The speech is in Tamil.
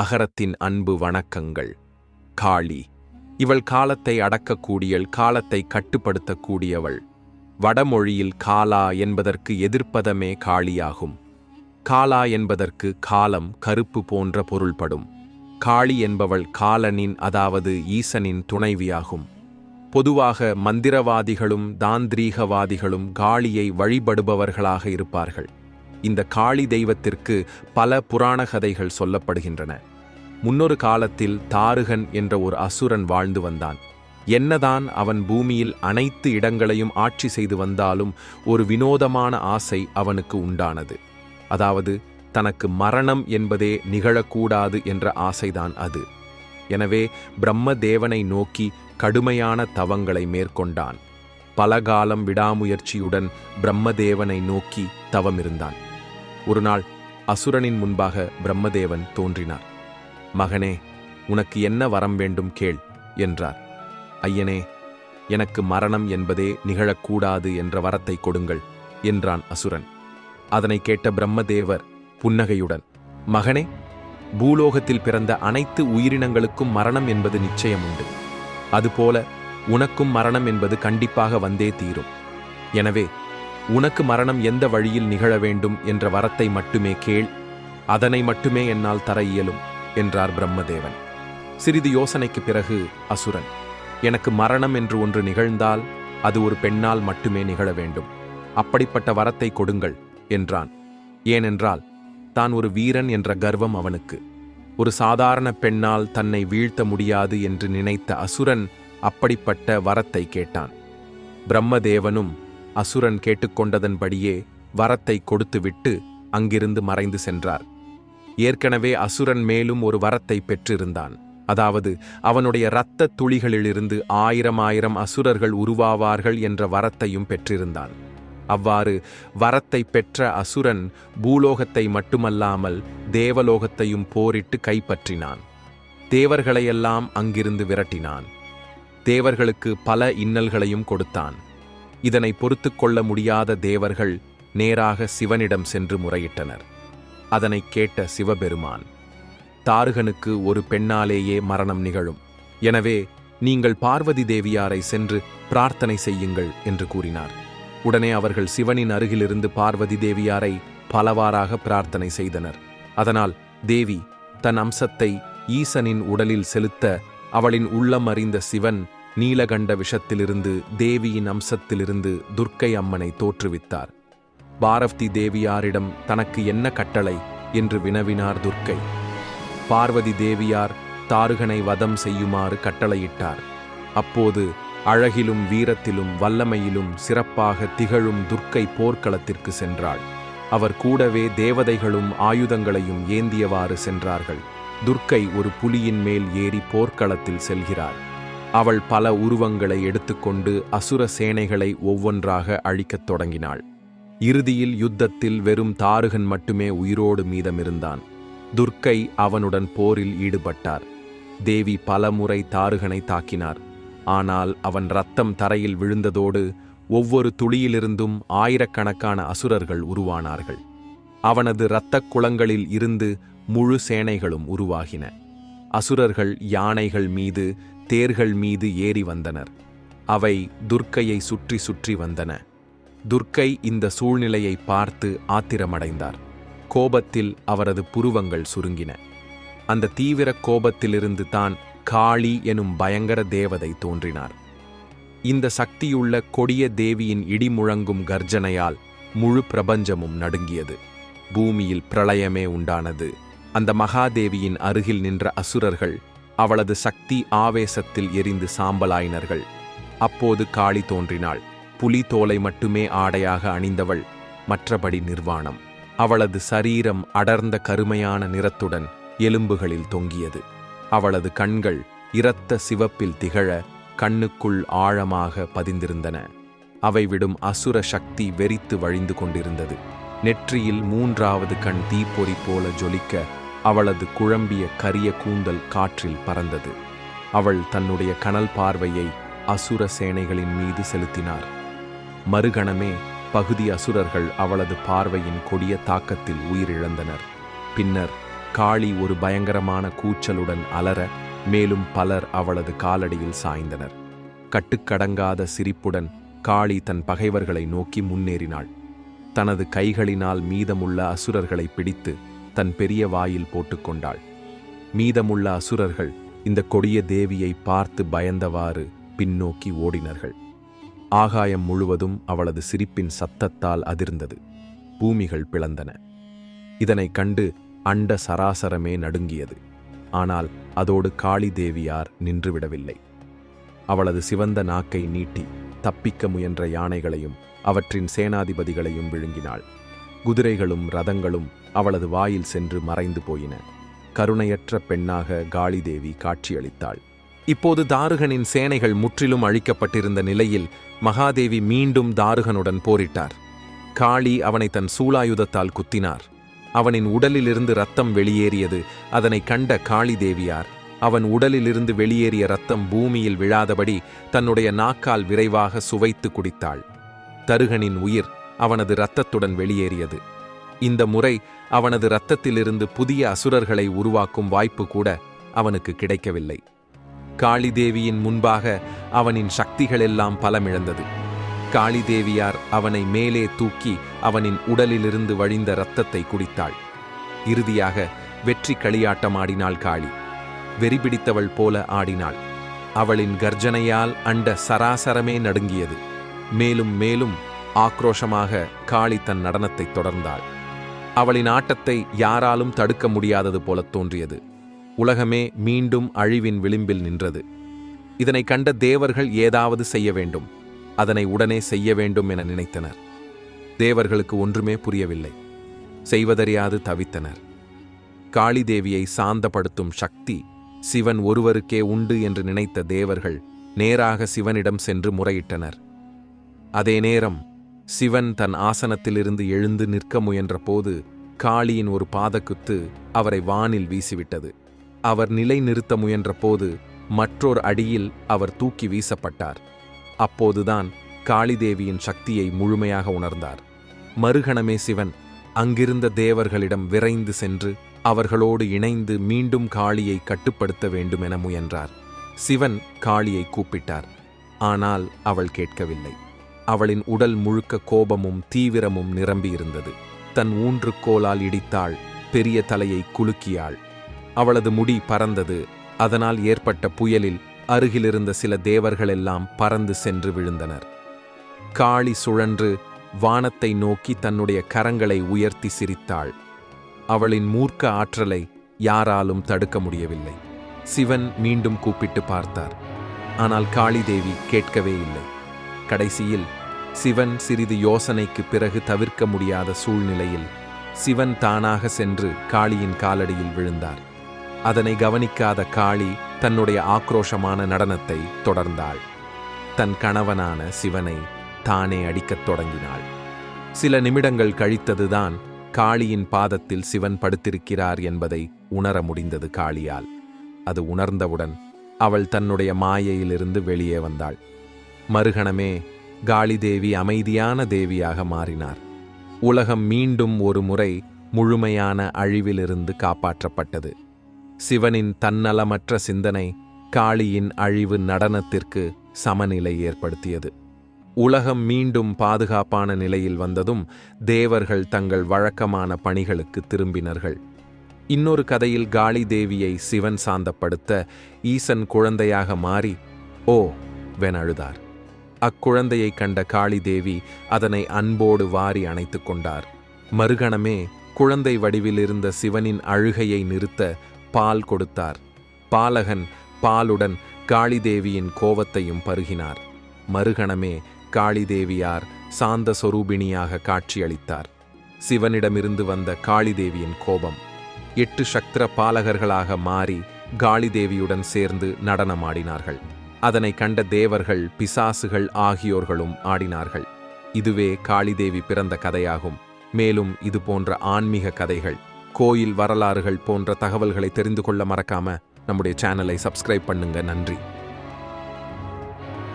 அகரத்தின் அன்பு வணக்கங்கள். காளி இவள் காலத்தை அடக்கக்கூடியள் காலத்தை கட்டுப்படுத்தக்கூடியவள். வடமொழியில் காலா என்பதற்கு எதிர்ப்பதமே காளியாகும். காலா என்பதற்கு காலம் கருப்பு போன்ற பொருள்படும். காளி என்பவள் காலனின் அதாவது ஈசனின் துணைவியாகும். பொதுவாக மந்திரவாதிகளும் தாந்திரீகவாதிகளும் காளியை வழிபடுபவர்களாக இருப்பார்கள். இந்த காளி தெய்வத்திற்கு பல புராண கதைகள் சொல்லப்படுகின்றன. முன்னொரு காலத்தில் தாருகன் என்ற ஒரு அசுரன் வாழ்ந்து வந்தான். என்னதான் அவன் பூமியில் அனைத்து இடங்களையும் ஆட்சி செய்து வந்தாலும் ஒரு வினோதமான ஆசை அவனுக்கு உண்டானது. அதாவது தனக்கு மரணம் என்பதே நிகழக்கூடாது என்ற ஆசைதான் அது. எனவே பிரம்மதேவனை நோக்கி கடுமையான தவங்களை மேற்கொண்டான். பலகாலம் விடாமுயற்சியுடன் பிரம்மதேவனை நோக்கி தவமிருந்தான். இருந்தான் ஒருநாள் அசுரனின் முன்பாக பிரம்மதேவன் தோன்றினார். மகனே உனக்கு என்ன வரம் வேண்டும் கேள் என்றார். ஐயனே எனக்கு மரணம் என்பதே நிகழக்கூடாது என்ற வரத்தை கொடுங்கள் என்றான் அசுரன். அதனை கேட்ட பிரம்மதேவர் புன்னகையுடன் மகனே பூலோகத்தில் பிறந்த அனைத்து உயிரினங்களுக்கும் மரணம் என்பது நிச்சயம் உண்டு அதுபோல உனக்கும் மரணம் என்பது கண்டிப்பாக வந்தே தீரும். எனவே உனக்கு மரணம் எந்த வழியில் நிகழ வேண்டும் என்ற வரத்தை மட்டுமே கேள் அதனை மட்டுமே என்னால் தர இயலும் என்றார் பிரம்மதேவன். சிறிது யோசனைக்கு பிறகு அசுரன் எனக்கு மரணம் என்று ஒன்று நிகழ்ந்தால் அது ஒரு பெண்ணால் மட்டுமே நிகழ வேண்டும். அப்படிப்பட்ட வரத்தை கொடுங்கள் என்றான். ஏனென்றால் தான் ஒரு வீரன் என்ற கர்வம் அவனுக்கு. ஒரு சாதாரண பெண்ணால் தன்னை வீழ்த்த முடியாது என்று நினைத்த அசுரன் அப்படிப்பட்ட வரத்தை கேட்டான். பிரம்மதேவனும் அசுரன் கேட்டுக்கொண்டதன்படியே வரத்தை கொடுத்துவிட்டு அங்கிருந்து மறைந்து சென்றார். ஏற்கனவே அசுரன் மேலும் ஒரு வரத்தை பெற்றிருந்தான். அதாவது அவனுடைய இரத்த துளிகளிலிருந்து ஆயிரம் ஆயிரம் அசுரர்கள் உருவாவார்கள் என்ற வரத்தையும் பெற்றிருந்தான். அவ்வாறு வரத்தை பெற்ற அசுரன் பூலோகத்தை மட்டுமல்லாமல் தேவலோகத்தையும் போரிட்டு கைப்பற்றினான். தேவர்களையெல்லாம் அங்கிருந்து விரட்டினான். தேவர்களுக்கு பல இன்னல்களையும் கொடுத்தான். இதனை பொறுத்து கொள்ள முடியாத தேவர்கள் நேராக சிவனிடம் சென்று முறையிட்டனர். அதனை கேட்ட சிவபெருமான் தாருகனுக்கு ஒரு பெண்ணாலேயே மரணம் நிகழும். எனவே நீங்கள் பார்வதி தேவியாரை சென்று பிரார்த்தனை செய்யுங்கள் என்று கூறினார். உடனே அவர்கள் சிவனின் அருகிலிருந்து பார்வதி தேவியாரை பலவாறாக பிரார்த்தனை செய்தனர். அதனால் தேவி தன் அம்சத்தை ஈசனின் உடலில் செலுத்த அவளின் உள்ளம் அறிந்த சிவன் நீலகண்ட விஷத்திலிருந்து தேவியின் அம்சத்திலிருந்து துர்க்கை அம்மனை தோற்றுவித்தார். பாரவ்தி தேவியாரிடம் தனக்கு என்ன கட்டளை? என்று வினவினார் துர்க்கை. பார்வதி தேவியார் தாருகனை வதம் செய்யுமாறு கட்டளையிட்டார். அப்போது அழகிலும் வீரத்திலும் வல்லமையிலும் சிறப்பாக திகழும் துர்க்கை போர்க்களத்திற்கு சென்றாள். அவர் கூடவே தேவதைகளும் ஆயுதங்களையும் ஏந்தியவாறு சென்றார்கள். துர்க்கை ஒரு புலியின் மேல் ஏறி போர்க்களத்தில் செல்கிறார். அவள் பல உருவங்களை எடுத்துக்கொண்டு அசுர சேனைகளை ஒவ்வொன்றாக அழிக்கத் தொடங்கினாள். இறுதியில் யுத்தத்தில் வெறும் தாருகன் மட்டுமே உயிரோடு மீதமிருந்தான். துர்க்கை அவனுடன் போரில் ஈடுபட்டார். தேவி பலமுறை தாருகனை தாக்கினார். ஆனால் அவன் ரத்தம் தரையில் விழுந்ததோடு ஒவ்வொரு துளியிலிருந்தும் ஆயிரக்கணக்கான அசுரர்கள் உருவானார்கள். அவனது இரத்தக் குளங்களில் இருந்து முழு சேனைகளும் உருவாகின. அசுரர்கள் யானைகள் மீது தேர்கள் மீது ஏறி வந்தனர். அவை துர்க்கையை சுற்றி சுற்றி வந்தன. துர்க்கை இந்த சூழ்நிலையை பார்த்து ஆத்திரமடைந்தார். கோபத்தில் அவரது புருவங்கள் சுருங்கின. அந்த தீவிர கோபத்திலிருந்து தான் காளி எனும் பயங்கர தேவதை தோன்றினார். இந்த சக்தியுள்ள கொடிய தேவியின் இடிமுழங்கும் கர்ஜனையால் முழு பிரபஞ்சமும் நடுங்கியது. பூமியில் பிரளயமே உண்டானது. அந்த மகாதேவியின் அருகில் நின்ற அசுரர்கள் அவளது சக்தி ஆவேசத்தில் எரிந்து சாம்பலாயினர்கள். அப்போது காளி தோன்றினாள். புலி தோலை மட்டுமே ஆடையாக அணிந்தவள் மற்றபடி நிர்வாணம். அவளது சரீரம் அடர்ந்த கருமையான நிறத்துடன் எலும்புகளில் தொங்கியது. அவளது கண்கள் இரத்த சிவப்பில் திகழ கண்ணுக்குள் ஆழமாக பதிந்திருந்தன. அவை விடும் அசுர சக்தி வெறித்து வழிந்து கொண்டிருந்தது. நெற்றியில் மூன்றாவது கண் தீப்பொறி போல ஜொலிக்க அவளது குழம்பிய கரிய கூந்தல் காற்றில் பறந்தது. அவள் தன்னுடைய கனல் பார்வையை அசுர சேனைகளின் மீது செலுத்தினார். மறுகணமே பகுதி அசுரர்கள் அவளது பார்வையின் கொடிய தாக்கத்தில் உயிரிழந்தனர். பின்னர் காளி ஒரு பயங்கரமான கூச்சலுடன் அலற மேலும் பலர் அவளது காலடியில் சாய்ந்தனர். கட்டுக்கடங்காத சிரிப்புடன் காளி தன் பகைவர்களை நோக்கி முன்னேறினாள். தனது கைகளினால் மீதமுள்ள அசுரர்களை பிடித்து தன் பெரிய வாயில் போட்டுக்கொண்டாள். மீதமுள்ள அசுரர்கள் இந்த கொடிய தேவியை பார்த்து பயந்தவாறு பின்னோக்கி ஓடினர்கள். ஆகாயம் முழுவதும் அவளது சிரிப்பின் சத்தத்தால் அதிர்ந்தது. பூமிகள் பிளந்தன. இதனைக் கண்டு அண்ட சராசரமே நடுங்கியது. ஆனால் அதோடு காளி தேவியார் நின்றுவிடவில்லை. அவளது சிவந்த நாக்கை நீட்டி தப்பிக்க முயன்ற யானைகளையும் அவற்றின் சேனாதிபதிகளையும் விழுங்கினாள். குதிரைகளும் ரதங்களும் அவளது வாயில் சென்று மறைந்து போயின. கருணையற்ற பெண்ணாக காளிதேவி காட்சியளித்தாள். இப்போது தாருகனின் சேனைகள் முற்றிலும் அழிக்கப்பட்டிருந்த நிலையில் மகாதேவி மீண்டும் தாருகனுடன் போரிட்டார். காளி அவனை தன் சூலாயுதத்தால் குத்தினார். அவனின் உடலிலிருந்து ரத்தம் வெளியேறியது அதனை கண்ட காளி தேவியார் அவன் உடலிலிருந்து வெளியேறிய ரத்தம் பூமியில் விழாதபடி தன்னுடைய நாக்கால் விரைவாக சுவைத்து குடித்தாள். தருகனின் உயிர் அவனது இரத்தத்துடன் வெளியேறியது. இந்த முறை அவனது இரத்தத்திலிருந்து புதிய அசுரர்களை உருவாக்கும் வாய்ப்பு கூட அவனுக்கு கிடைக்கவில்லை. காளிதேவியின் முன்பாக அவனின் சக்திகளெல்லாம் பலமிழந்தது. காளிதேவியார் அவனை மேலே தூக்கி அவனின் உடலிலிருந்து வழிந்த இரத்தத்தை குடித்தாள். இறுதியாக வெற்றி களியாட்டமாடினாள் காளி. வெறிபிடித்தவள் போல ஆடினாள். அவளின் கர்ஜனையால் அண்ட சராசரமே நடுங்கியது. மேலும் மேலும் ஆக்ரோஷமாக காளி தன் நடனத்தைத் தொடர்ந்தாள். அவளின் ஆட்டத்தை யாராலும் தடுக்க முடியாதது போல தோன்றியது. உலகமே மீண்டும் அழிவின் விளிம்பில் நின்றது. இதனை கண்ட தேவர்கள் ஏதாவது செய்ய வேண்டும். அதனை உடனே செய்ய வேண்டும் என நினைத்தனர். தேவர்களுக்கு ஒன்றுமே புரியவில்லை. செய்வதறியாது தவித்தனர். காளிதேவியை சாந்தப்படுத்தும் சக்தி சிவன் ஒருவருக்கே உண்டு என்று நினைத்த தேவர்கள் நேராக சிவனிடம் சென்று முறையிட்டனர். அதே நேரம் சிவன் தன் ஆசனத்திலிருந்து எழுந்து நிற்க முயன்றபோது காளியின் ஒரு பாதக்குத்து அவரை வானில் வீசிவிட்டது. அவர் நிலை நிறுத்த முயன்றபோது மற்றொரு அடியில் அவர் தூக்கி வீசப்பட்டார். அப்போதுதான் காளிதேவியின் சக்தியை முழுமையாக உணர்ந்தார். மறுகணமே சிவன் அங்கிருந்த தேவர்களிடம் விரைந்து சென்று அவர்களோடு இணைந்து மீண்டும் காளியை கட்டுப்படுத்த வேண்டுமென முயன்றார். சிவன் காளியை கூப்பிட்டார். ஆனால் அவள் கேட்கவில்லை. அவளின் உடல் முழுக்க கோபமும் தீவிரமும் நிரம்பியிருந்தது. தன் ஊன்றுக்கோலால் இடித்தாள் பெரிய தலையை குலுக்கியாள். அவளது முடி பறந்தது அதனால் ஏற்பட்ட புயலில் அருகிலிருந்த சில தேவர்களெல்லாம் பறந்து சென்று விழுந்தனர். காளி சுழன்று வானத்தை நோக்கி தன்னுடைய கரங்களை உயர்த்தி சிரித்தாள். அவளின் மூர்க்க ஆற்றலை யாராலும் தடுக்க முடியவில்லை. சிவன் மீண்டும் கூப்பிட்டு பார்த்தார். ஆனால் காளிதேவி கேட்கவே இல்லை. கடைசியில் சிவன் சிறிது யோசனைக்கு பிறகு தவிர்க்க முடியாத சூழ்நிலையில் சிவன் தானாக சென்று காளியின் காலடியில் விழுந்தார். அதனை கவனிக்காத காளி தன்னுடைய ஆக்ரோஷமான நடனத்தை தொடர்ந்தாள். தன் கணவனான சிவனை தானே அடிக்கத் தொடங்கினாள். சில நிமிடங்கள் கழித்ததுதான் காளியின் பாதத்தில் சிவன் படுத்திருக்கிறார் என்பதை உணர முடிந்தது காளியால். அது உணர்ந்தவுடன் அவள் தன்னுடைய மாயையிலிருந்து வெளியே வந்தாள். மறுகணமே காளிதேவி அமைதியான தேவியாக மாறினார். உலகம் மீண்டும் ஒரு முறை முழுமையான அழிவிலிருந்து காப்பாற்றப்பட்டது. சிவனின் தன்னலமற்ற சிந்தனை காளியின் அழிவு நடனத்திற்கு சமநிலை ஏற்படுத்தியது. உலகம் மீண்டும் பாதுகாப்பான நிலையில் வந்ததும் தேவர்கள் தங்கள் வழக்கமான பணிகளுக்கு திரும்பினர்கள். இன்னொரு கதையில் காளி தேவியை சிவன் சாந்தப்படுத்த ஈசன் குழந்தையாக மாறி ஓ வென் அழுதார் அக்குழந்தையை கண்ட காளி தேவி அதனை அன்போடு வாரி அணைத்துக் கொண்டார். மறுகணமே குழந்தை வடிவில் இருந்த சிவனின் அழுகையை நிறுத்த பால் கொடுத்தார். பாலகன் பாலுடன் காளிதேவியின் கோவத்தையும் பருகினார். மறுகணமே காளிதேவியார் சாந்த சொரூபிணியாக காட்சியளித்தார். சிவனிடமிருந்து வந்த காளிதேவியின் கோபம். எட்டு சக்திர பாலகர்களாக மாறி காளிதேவியுடன் சேர்ந்து நடனமாடினார்கள். அதனை கண்ட தேவர்கள் பிசாசுகள் ஆகியோர்களும் ஆடினார்கள். இதுவே காளிதேவி பிறந்த கதையாகும். மேலும் இது போன்ற ஆன்மீக கதைகள் கோயில் வரலாறுகள் போன்ற தகவல்களை தெரிந்து கொள்ள மறக்காம நம்முடைய சேனலை சப்ஸ்கிரைப் பண்ணுங்க. நன்றி.